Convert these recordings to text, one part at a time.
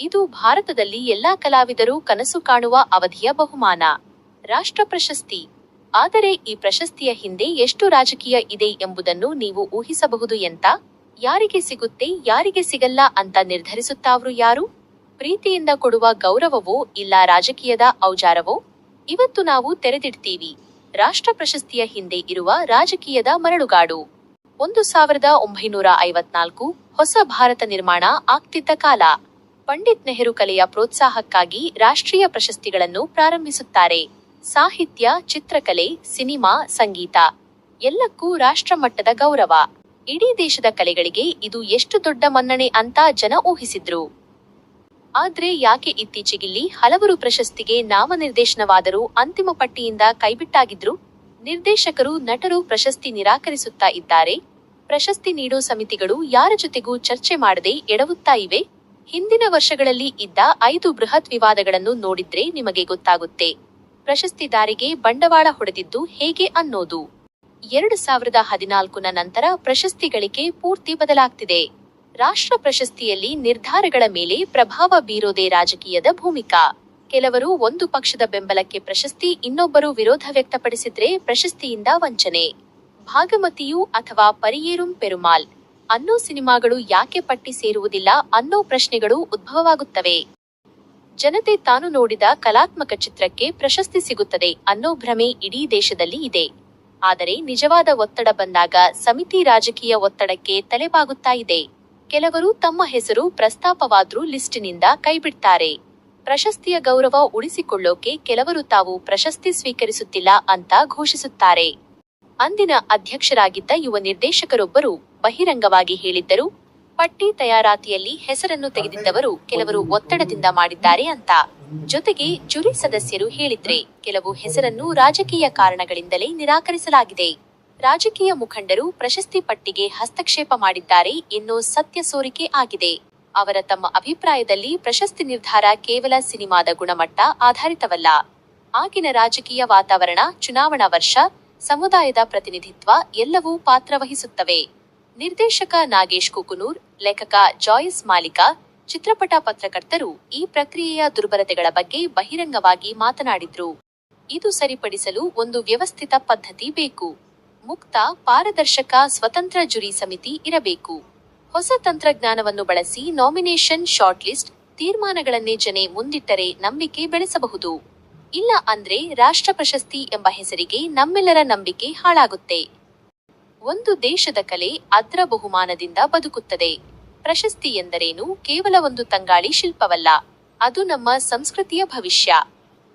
ಇದು ಭಾರತದಲ್ಲಿ ಎಲ್ಲಾ ಕಲಾವಿದರು ಕನಸು ಕಾಣುವ ಅವಧಿಯ ಬಹುಮಾನ. ರಾಷ್ಟ್ರ ಪ್ರಶಸ್ತಿ. ಆದರೆ ಈ ಪ್ರಶಸ್ತಿಯ ಹಿಂದೆ ಎಷ್ಟು ರಾಜಕೀಯ ಇದೆ ಎಂಬುದನ್ನು ನೀವು ಊಹಿಸಬಹುದು ಎಂತ? ಯಾರಿಗೆ ಸಿಗುತ್ತೆ, ಯಾರಿಗೆ ಸಿಗಲ್ಲ ಅಂತ ನಿರ್ಧರಿಸುತ್ತಾವ್ರು ಯಾರು? ಪ್ರೀತಿಯಿಂದ ಕೊಡುವ ಗೌರವವೋ ಇಲ್ಲ ರಾಜಕೀಯದ ಔಜಾರವೋ? ಇವತ್ತು ನಾವು ತೆರೆದಿಡ್ತೀವಿ. ರಾಷ್ಟ್ರ ಪ್ರಶಸ್ತಿಯ ಹಿಂದೆ ಇರುವ ರಾಜಕೀಯದ ಮರಳುಗಾಡು. ಒಂದು ಸಾವಿರದ ಒಂಬೈನೂರ ಐವತ್ನಾಲ್ಕು ಹೊಸ ಭಾರತ ನಿರ್ಮಾಣ ಆಗ್ತಿದ್ದ ಕಾಲ. ಪಂಡಿತ್ ನೆಹರು ಕಲೆಯ ಪ್ರೋತ್ಸಾಹಕ್ಕಾಗಿ ರಾಷ್ಟ್ರೀಯ ಪ್ರಶಸ್ತಿಗಳನ್ನು ಪ್ರಾರಂಭಿಸುತ್ತಾರೆ. ಸಾಹಿತ್ಯ, ಚಿತ್ರಕಲೆ, ಸಿನಿಮಾ, ಸಂಗೀತ ಎಲ್ಲಕ್ಕೂ ರಾಷ್ಟ್ರಮಟ್ಟದ ಗೌರವ. ಇಡೀ ದೇಶದ ಕಲೆಗಳಿಗೆ ಇದು ಎಷ್ಟು ದೊಡ್ಡ ಮನ್ನಣೆ ಅಂತ ಜನ ಊಹಿಸಿದ್ರು. ಆದ್ರೆ ಯಾಕೆ ಇತ್ತೀಚೆಗಿಲ್ಲಿ ಹಲವರು ಪ್ರಶಸ್ತಿಗೆ ನಾಮನಿರ್ದೇಶನವಾದರೂ ಅಂತಿಮ ಪಟ್ಟಿಯಿಂದ ಕೈಬಿಟ್ಟಾಗಿದ್ರು? ನಿರ್ದೇಶಕರು, ನಟರು ಪ್ರಶಸ್ತಿ ನಿರಾಕರಿಸುತ್ತಾ ಇದ್ದಾರೆ. ಪ್ರಶಸ್ತಿ ನೀಡೋ ಸಮಿತಿಗಳು ಯಾರ ಜೊತೆಗೂ ಚರ್ಚೆ ಮಾಡದೆ ಎಡವುತ್ತಾ ಇವೆ? ಹಿಂದಿನ ವರ್ಷಗಳಲ್ಲಿ ಇದ್ದ ಐದು ಬೃಹತ್ ವಿವಾದಗಳನ್ನು ನೋಡಿದ್ರೆ ನಿಮಗೆ ಗೊತ್ತಾಗುತ್ತೆ. ಪ್ರಶಸ್ತಿದಾರಿಗೆ ಬಂಡವಾಳ ಹೊಡೆದಿದ್ದು ಹೇಗೆ ಅನ್ನೋದು. ಎರಡು ಸಾವಿರದ ಹದಿನಾಲ್ಕುನ ನಂತರ ಪ್ರಶಸ್ತಿಗಳಿಗೆ ಪೂರ್ತಿ ಬದಲಾಗ್ತಿದೆ. ರಾಷ್ಟ್ರ ಪ್ರಶಸ್ತಿಯಲ್ಲಿ ನಿರ್ಧಾರಗಳ ಮೇಲೆ ಪ್ರಭಾವ ಬೀರೋದೇ ರಾಜಕೀಯದ ಭೂಮಿಕಾ. ಕೆಲವರು ಒಂದು ಪಕ್ಷದ ಬೆಂಬಲಕ್ಕೆ ಪ್ರಶಸ್ತಿ, ಇನ್ನೊಬ್ಬರು ವಿರೋಧ ವ್ಯಕ್ತಪಡಿಸಿದ್ರೆ ಪ್ರಶಸ್ತಿಯಿಂದ ವಂಚನೆ. ಭಾಗಮತಿಯು ಅಥವಾ ಪರಿಯೇರುಂ ಪೆರುಮಾಲ್ ಅನ್ನೋ ಸಿನಿಮಾಗಳು ಯಾಕೆ ಪಟ್ಟಿ ಸೇರುವುದಿಲ್ಲ ಅನ್ನೋ ಪ್ರಶ್ನೆಗಳು ಉದ್ಭವವಾಗುತ್ತವೆ. ಜನತೆ ತಾನು ನೋಡಿದ ಕಲಾತ್ಮಕ ಚಿತ್ರಕ್ಕೆ ಪ್ರಶಸ್ತಿ ಸಿಗುತ್ತದೆ ಅನ್ನೋ ಭ್ರಮೆ ಇಡೀ ದೇಶದಲ್ಲಿ ಇದೆ. ಆದರೆ ನಿಜವಾದ ಒತ್ತಡ ಬಂದಾಗ ಸಮಿತಿ ರಾಜಕೀಯ ಒತ್ತಡಕ್ಕೆ ತಲೆಬಾಗುತ್ತಾ ಇದೆ. ಕೆಲವರು ತಮ್ಮ ಹೆಸರು ಪ್ರಸ್ತಾಪವಾದ್ರೂ ಲಿಸ್ಟಿನಿಂದ ಕೈಬಿಡ್ತಾರೆ. ಪ್ರಶಸ್ತಿಯ ಗೌರವ ಉಳಿಸಿಕೊಳ್ಳೋಕೆ ಕೆಲವರು ತಾವು ಪ್ರಶಸ್ತಿ ಸ್ವೀಕರಿಸುತ್ತಿಲ್ಲ ಅಂತ ಘೋಷಿಸುತ್ತಾರೆ. ಅಂದಿನ ಅಧ್ಯಕ್ಷರಾಗಿದ್ದ ಯುವ ನಿರ್ದೇಶಕರೊಬ್ಬರು ಬಹಿರಂಗವಾಗಿ ಹೇಳಿದ್ದರು. ಪಟ್ಟಿ ತಯಾರಾತಿಯಲ್ಲಿ ಹೆಸರನ್ನು ತೆಗೆದಿದ್ದವರು ಕೆಲವರು ಒತ್ತಡದಿಂದ ಮಾಡಿದ್ದಾರೆ ಅಂತ. ಜೊತೆಗೆ ಜುರಿ ಸದಸ್ಯರು ಹೇಳಿದ್ರೆ ಕೆಲವು ಹೆಸರನ್ನು ರಾಜಕೀಯ ಕಾರಣಗಳಿಂದಲೇ ನಿರಾಕರಿಸಲಾಗಿದೆ. ರಾಜಕೀಯ ಮುಖಂಡರು ಪ್ರಶಸ್ತಿ ಪಟ್ಟಿಗೆ ಹಸ್ತಕ್ಷೇಪ ಮಾಡಿದ್ದಾರೆ ಎನ್ನೋ ಸತ್ಯ ಸೋರಿಕೆ ಆಗಿದೆ. ಅವರ ತಮ್ಮ ಅಭಿಪ್ರಾಯದಲ್ಲಿ ಪ್ರಶಸ್ತಿ ನಿರ್ಧಾರ ಕೇವಲ ಸಿನಿಮಾದ ಗುಣಮಟ್ಟ ಆಧಾರಿತವಲ್ಲ. ಆಗಿನ ರಾಜಕೀಯ ವಾತಾವರಣ, ಚುನಾವಣಾ ವರ್ಷ ಸಮುದಾಯದ ಪ್ರತಿನಿಧಿತ್ವ ಎಲ್ಲವೂ ಪಾತ್ರವಹಿಸುತ್ತವೆ. ನಿರ್ದೇಶಕ ನಾಗೇಶ್ ಕುಕುನೂರ್, ಲೇಖಕ ಜಾಯ್ಸ್ ಮಾಲಿಕ, ಚಿತ್ರಪಟ ಪತ್ರಕರ್ತರು ಈ ಪ್ರಕ್ರಿಯೆಯ ದುರ್ಬಲತೆಗಳ ಬಗ್ಗೆ ಬಹಿರಂಗವಾಗಿ ಮಾತನಾಡಿದ್ರು. ಇದು ಸರಿಪಡಿಸಲು ಒಂದು ವ್ಯವಸ್ಥಿತ ಪದ್ಧತಿ ಬೇಕು. ಮುಕ್ತ, ಪಾರದರ್ಶಕ, ಸ್ವತಂತ್ರ ಜುರಿ ಸಮಿತಿ ಇರಬೇಕು. ಹೊಸ ತಂತ್ರಜ್ಞಾನವನ್ನು ಬಳಸಿ ನಾಮಿನೇಷನ್, ಶಾರ್ಟ್ಲಿಸ್ಟ್, ತೀರ್ಮಾನಗಳನ್ನೇ ಜನೆ ಮುಂದಿಟ್ಟರೆ ನಂಬಿಕೆ ಬೆಳೆಸಬಹುದು. ಇಲ್ಲ ಅಂದ್ರೆ ರಾಷ್ಟ್ರ ಪ್ರಶಸ್ತಿ ಎಂಬ ಹೆಸರಿಗೆ ನಮ್ಮೆಲ್ಲರ ನಂಬಿಕೆ ಹಾಳಾಗುತ್ತೆ. ಒಂದು ದೇಶದ ಕಲೆ ಅದ್ರ ಬಹುಮಾನದಿಂದ ಬದುಕುತ್ತದೆ. ಪ್ರಶಸ್ತಿ ಎಂದರೇನು ಕೇವಲ ಒಂದು ತಂಗಾಳಿ ಶಿಲ್ಪವಲ್ಲ, ಅದು ನಮ್ಮ ಸಂಸ್ಕೃತಿಯ ಭವಿಷ್ಯ.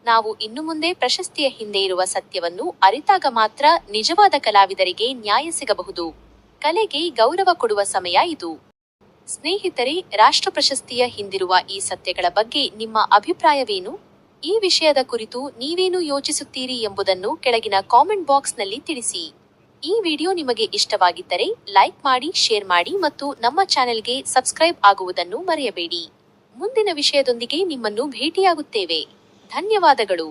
ನಾವು ಇನ್ನು ಮುಂದೆ ಪ್ರಶಸ್ತಿಯ ಹಿಂದೆ ಇರುವ ಸತ್ಯವನ್ನು ಅರಿತಾಗ ಮಾತ್ರ ನಿಜವಾದ ಕಲಾವಿದರಿಗೆ ನ್ಯಾಯ ಸಿಗಬಹುದು. ಕಲೆಗೆ ಗೌರವ ಕೊಡುವ ಸಮಯ ಇದು. ಸ್ನೇಹಿತರೆ, ರಾಷ್ಟ್ರ ಪ್ರಶಸ್ತಿಯ ಹಿಂದಿರುವ ಈ ಸತ್ಯಗಳ ಬಗ್ಗೆ ನಿಮ್ಮ ಅಭಿಪ್ರಾಯವೇನು? ಈ ವಿಷಯದ ಕುರಿತು ನೀವೇನು ಯೋಚಿಸುತ್ತೀರಿ ಎಂಬುದನ್ನು ಕೆಳಗಿನ ಕಾಮೆಂಟ್ ಬಾಕ್ಸ್ನಲ್ಲಿ ತಿಳಿಸಿ. ಈ ವಿಡಿಯೋ ನಿಮಗೆ ಇಷ್ಟವಾಗಿದ್ದರೆ ಲೈಕ್ ಮಾಡಿ, ಶೇರ್ ಮಾಡಿ ಮತ್ತು ನಮ್ಮ ಚಾನೆಲ್ಗೆ ಸಬ್ಸ್ಕ್ರೈಬ್ ಆಗುವುದನ್ನು ಮರೆಯಬೇಡಿ. ಮುಂದಿನ ವಿಷಯದೊಂದಿಗೆ ನಿಮ್ಮನ್ನು ಭೇಟಿಯಾಗುತ್ತೇವೆ. ಧನ್ಯವಾದಗಳು.